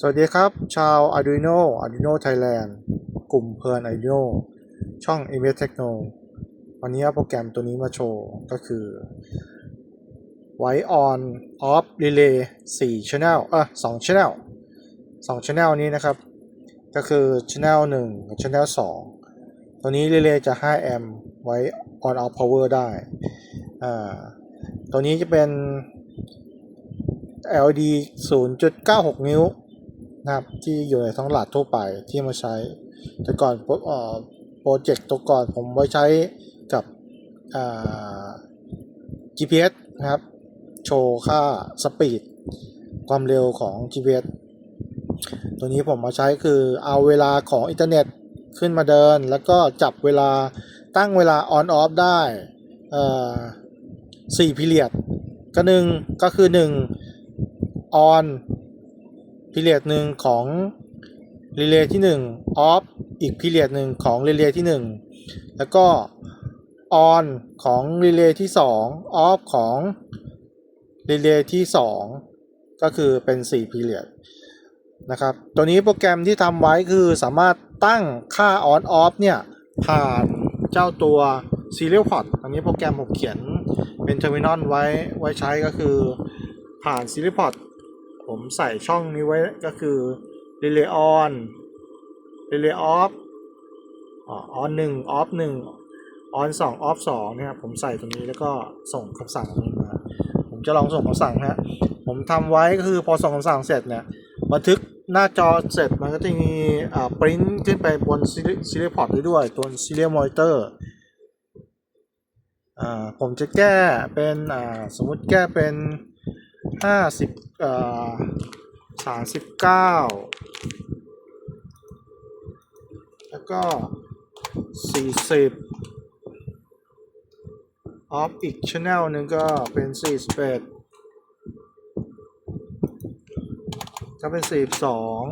สวัสดีครับ ชาว Arduino Arduino Thailand กลุ่มเพลิน Arduino ช่อง m s Techno วันนี้เอาโปรแกรมตัวนี้มาโชว์ก็คือไว้ on off relay 4 channel เออ2 channel 2 channel นี้นะครับ ก็คือ channel 1กับ channel 2 ตัวนี้ relay จะ5 amp ไว้ on off power ได้อ่าตัวนี้จะเป็น LED 0.96 นิ้ว นะครับที่อยู่ในท้องตลาดทั่วไปที่มาใช้ แต่ก่อนโปรเจกต์ตัวก่อนผมไว้ใช้กับ GPS นะครับ โชว์ค่าสปีดความเร็วของ GPS ตัวนี้ผมมาใช้คือเอาเวลาของอินเทอร์เน็ตขึ้นมาเดิน แล้วก็จับเวลาตั้งเวลา on off ได้สี่พิเรียดก็หนึ่งก็คือหนึ่ง on พิเรียดหนึ่งของรีเลย์ที่หนึ่ง off อีกพิเรียดหนึ่งของรีเลย์ที่หนึ่งแล้วก็ on ของรีเลย์ที่สอง off ของรีเลย์ที่สองก็คือเป็น4พิเรียดนะครับ ตัวนี้โปรแกรมที่ทำไว้คือสามารถตั้งค่า on off เนี่ยผ่านเจ้าตัว serial port อันนี้โปรแกรมผมเขียนเป็น terminal ไว้ไว้ใช้ก็คือผ่าน serial port ผมใส่ช่องนี้ไว้ก็คือ relay on relay off ออ on หนึ่ง off หนึ่ง on สอง off สองเนี่ยผมใส่ตรงนี้แล้วก็ส่งคำสั่งนี้มาผมจะลองส่งคำสั่งนะฮะผมทำไว้ก็คือพอส่งคำสั่งเสร็จเนี่ยบันทึกหน้าจอเสร็จมันก็จะมีอ่าปริ้นขึ้นไปบนซีเรียลพอร์ตได้ด้วยตัวซีเรียลมอนิเตอร์อ่าผมจะแก้เป็นอ่าสมมุติแก้เป็น ห้าสิบอ่าสามสิบเก้าแล้วก็สี่สิบออฟอีกชแนลหนึ่งก็เป็นสี่สิบเอ็ดก็เป็นสี่สอง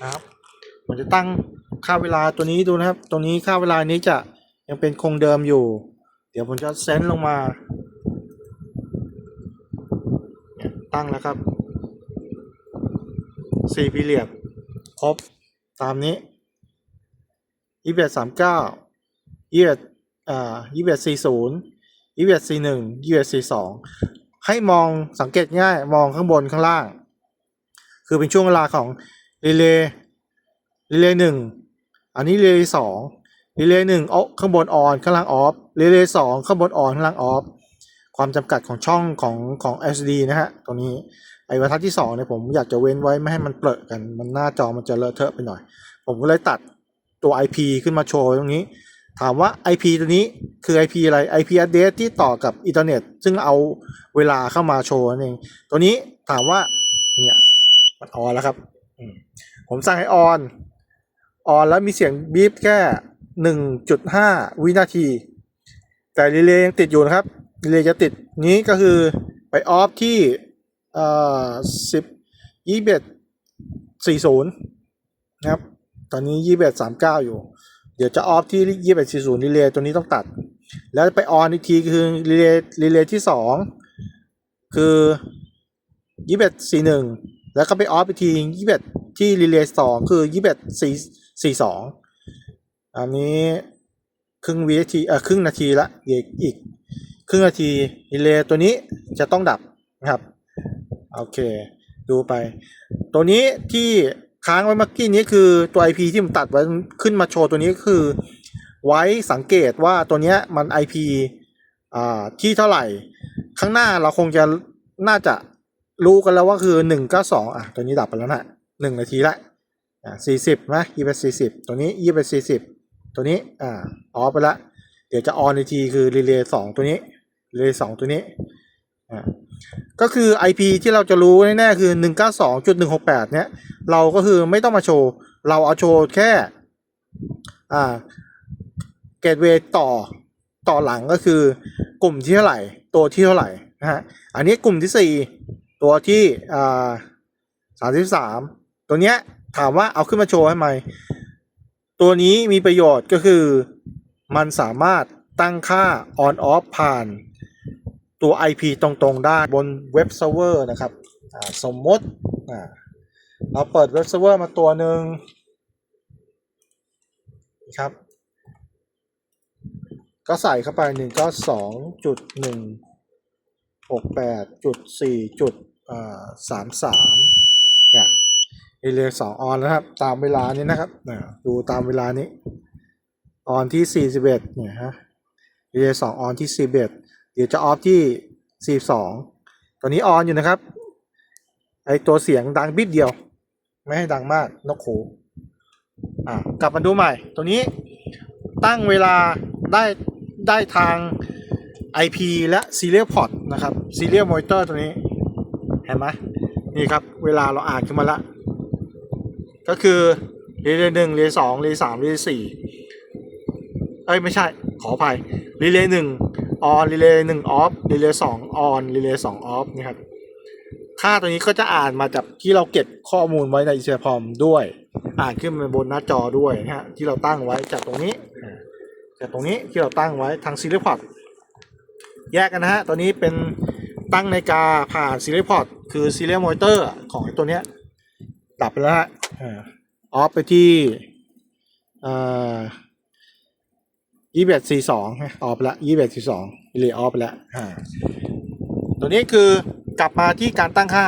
นะครับผมจะตั้งค่าเวลาตัวนี้ดูนะครับตรงนี้ค่าเวลานี้จะยังเป็นคงเดิมอยู่ เดี๋ยวผมจะเซนลงมาเนี่ย ตั้งแล้วครับสี่พิเรียดครบตามนี้ยี่สิบสามเก้ายี่สิบอ่ายี่สิบสี่ศูนย์ยี่สิบสี่หนึ่งยี่สิบสี่สองให้มองสังเกตง่ายมองข้างบนข้างล่าง คือเป็นช่วงเวลาของรีเลย์รีเลย์หนึ่งอันนี้รีเลย์สองรีเลย์หนึ่งเอข้างบนออนข้างล่างออฟรีเลย์สองข้างบนออนข้างล่างออฟ ความจำกัดของช่องของของ SD นะฮะตัวนี้ไอ้บรรทัดที่สองเนี่ยผมอยากจะเว้นไว้ไม่ให้มันเปรอะกัน มันหน้าจอมันจะเลอะเทอะไปหน่อย ผมก็เลยตัดตัว IP ขึ้นมาโชว์ตรงนี้ ถามว่า IP ตัวนี้คือ IP อะไร IP address ที่ต่อกับอินเทอร์เน็ต ซึ่งเอาเวลาเข้ามาโชว์นั่นเองตัวนี้ถามว่าเนี่ยมันออนแล้วครับผมสั่งให้ออน ออนแล้วมีเสียงบีบแค่หนึ่งจุดห้าวินาที แต่รีเลย์ยังติดอยู่นะครับ รีเลย์จะติดนี้ก็คือไปออฟที่เอ่อสิบยี่สิบสี่ศูนย์นะครับ ตอนนี้ยี่สิบสามเก้าอยู่ เดี๋ยวจะออฟที่ยี่สิบสี่ศูนย์รีเลย์ตัวนี้ต้องตัด แล้วไปออนอีกทีคือรีเลย์รีเลย์ที่สองคือยี่สิบสี่หนึ่งแล้วก็ไปออฟอีกทียี่สิบที่รีเลย์สองคือยี่สิบสี่สี่สองอันนี้ครึ่งวินาทีเออครึ่งนาทีละอีกอีก ครึ่งนาทีรีเลย์ตัวนี้จะต้องดับนะครับ โอเค ดูไป ตัวนี้ที่ค้างไว้เมื่อกี้นี้คือตัว IP ที่ผมตัดไว้ขึ้นมาโชว์ตัวนี้ก็คือ ไว้สังเกตว่าตัวเนี้ยมัน IP อ่าที่เท่าไหร่ ข้างหน้าเราคงจะน่าจะรู้กันแล้วว่าคือหนึ่งก้าสองอะตัวนี้ดับไปแล้วนะหนึ่งนาทีละอ่าสี่สิบนะยี่สิบสี่สิบตัวนี้ยี่สิบสี่สิบตัวนี้อ่าออฟไปละเดี๋ยวจะออนอีกทีคือรีเลย์สองตัวนี้ เลยสองตัวนี้อ่าก็คือ IP ที่เราจะรู้แน่ๆคือ 192.168 เนี้ยเราก็คือไม่ต้องมาโชว์ เราเอาโชว์แค่อ่าเกตเวย์ต่อต่อหลังก็คือกลุ่มที่เท่าไหร่ ตัวที่เท่าไหร่นะฮะอันนี้กลุ่มที่สี่ตัวที่อ่าสามสิบสามตัวเนี้ยถามว่าเอาขึ้นมาโชว์ให้ไหมตัวนี้มีประโยชน์ก็คือมันสามารถตั้งค่า on off ผ่าน ตัว IP ตรงๆได้บนเว็บเซิร์ฟเวอร์นะครับสมมติเราเปิดเว็บเซิร์ฟเวอร์มาตัวหนึ่งครับ ก็ใส่เข้าไปหนึ่งก็สองจุดหนึ่งหกแปดจุดสี่จุดอ่าสามสามเนี่ยรีเลย์สองออนแล้วครับ ตามเวลานี้นะครับดูตามเวลานี้ ออนที่สี่สิบเอ็ดเนี่ยฮะรีเลย์สองออนที่สี่สิบ เดี๋ยวจะออฟที่สี่สองตอนนี้ออนอยู่นะครับ ไอตัวเสียงดังบิดเดียว ไม่ให้ดังมากนกหูอ่ากลับมาดูใหม่ ตัวนี้ตั้งเวลาได้ได้ทาง IP และ Serial Port นะครับ Serial Monitor ตัวนี้ เห็นไหมนี่ครับ เวลาเราอ่านขึ้นมาละก็คือรีย์หนึ่งรีย์สองรียสามรีเลย์สี่เอ้ย ไม่ใช่ขออภัยรีย์หนึ่ง ออนรีเลย์หนึ่งออฟรีเลย์สองออนรีเลย์สองออฟนี่ครับค่าตัวนี้ก็จะอ่านมาจากที่เราเก็บข้อมูลไว้ใน e ี p อมด้วย อ่านขึ้นมาบนหน้าจอด้วยนะฮะที่เราตั้งไว้จากตรงนี้จากตรงนี้ที่เราตั้งไว้ทาง Serial Port แยกกันนะฮะตัวนี้เป็นตั้งในกาผ่าน Serial Port คือ Serial Monitor ของไอ้ตัวเนี้ยดับไปแล้วฮะออฟไปที่อ่า ยี่สิบเอ็ดสี่สองออฟไปละยี่สิบเอ็ดสี่สองรีออฟไปแล้วอ่าตัวนี้คือกลับมาที่การตั้งค่า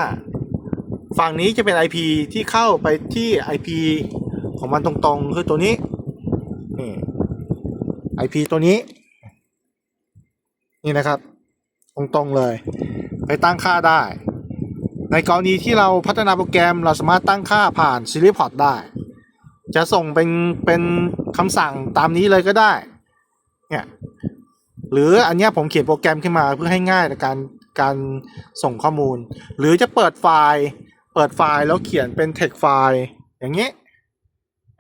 ฝั่งนี้จะเป็น IP ที่เข้าไปที่ IP ของมันตรงๆ คือตัวนี้นี่ IP ตัวนี้ นี่นะครับ ตรงๆเลย ไปตั้งค่าได้ ในกรณีที่เราพัฒนาโปรแกรมเราสามารถตั้งค่าผ่าน Serial Port ได้ จะส่งเป็นเป็นคำสั่งตามนี้เลยก็ได้ เนี่ยหรืออันนี้ผมเขียนโปรแกรมขึ้นมาเพื่อให้ง่ายในการการส่งข้อมูล หรือจะเปิดไฟล์เปิดไฟล์แล้วเขียนเป็น text ไฟล์อย่างเงี้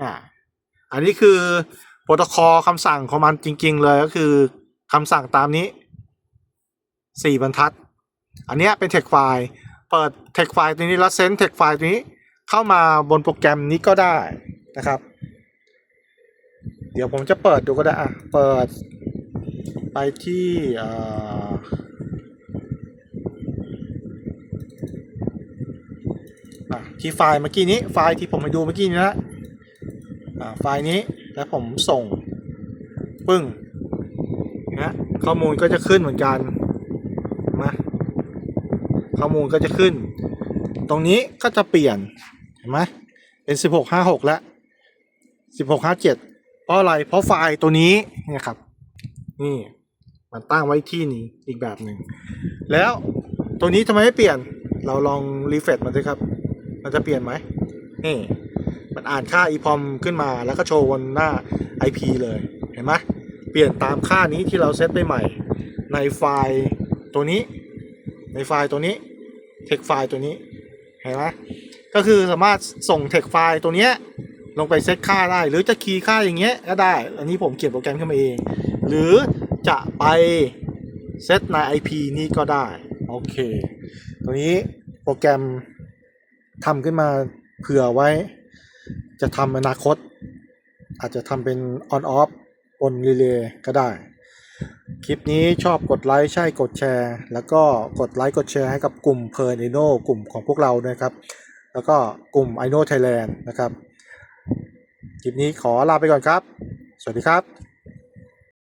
อ่าอันนี้คือโปรโตคอลคำสั่งของมันจริง ๆ เลยก็คือคำสั่งตามนี้สี่บรรทัด อันนี้เป็น text ไฟล์เปิด text ไฟล์ตัวนี้แล้วเซน text ไฟล์ตัวนี้เข้ามาบนโปรแกรมนี้ก็ได้นะครับ เดี๋ยวผมจะเปิดดูก็ได้อะเปิด ไปที่เอ่อที่ไฟล์เมื่อกี้นี้ไฟล์ที่ผมไปดูเมื่อกี้นี้นะอ่าไฟล์นี้แล้วผมส่ง ปึ้งนะข้อมูลก็จะขึ้นเหมือนกันมาข้อมูลก็จะขึ้น ตรงนี้ก็จะเปลี่ยนเห็นไหมเป็น 1656 แล้ว 1657 เพราะอะไร เพราะไฟล์ตัวนี้เนี่ยครับ นี่มันตั้งไว้ที่นี้อีกแบบหนึ่ง แล้วตัวนี้ทำไมไม่เปลี่ยน เราลองรีเฟรชมันดูครับ มันจะเปลี่ยนไหมนี่มันอ่านค่า EPROM ขึ้นมาแล้วก็โชว์บนหน้า IP เลยเห็นไหมเปลี่ยนตามค่านี้ที่เราเซตไปใหม่ ในไฟล์ตัวนี้ ในไฟล์ตัวนี้เทคไฟล์ตัวนี้เห็นไหมก็คือสามารถส่งเทคไฟล์ตัวเนี้ย ลงไปเซตค่าได้ หรือจะคีย์ค่าอย่างเงี้ยก็ได้ อันนี้ผมเขียนโปรแกรมขึ้นมาเอง หรือจะไปเซตใน IP นี้ก็ได้ โอเค ตัวนี้โปรแกรมทำขึ้นมาเผื่อไว้ จะทำอนาคต อาจจะทำเป็น on off บนรีเลย์ก็ได้ คลิปนี้ชอบกดไลค์ใช่กดแชร์ แล้วก็กดไลค์กดแชร์ให้กับกลุ่มเพ r ร์ i โนกลุ่มของพวกเราด้วยครับ แล้วก็กลุ่ม i อ n o Thailand นะครับ คลิปนี้ขอลาไปก่อนครับ สวัสดีครับ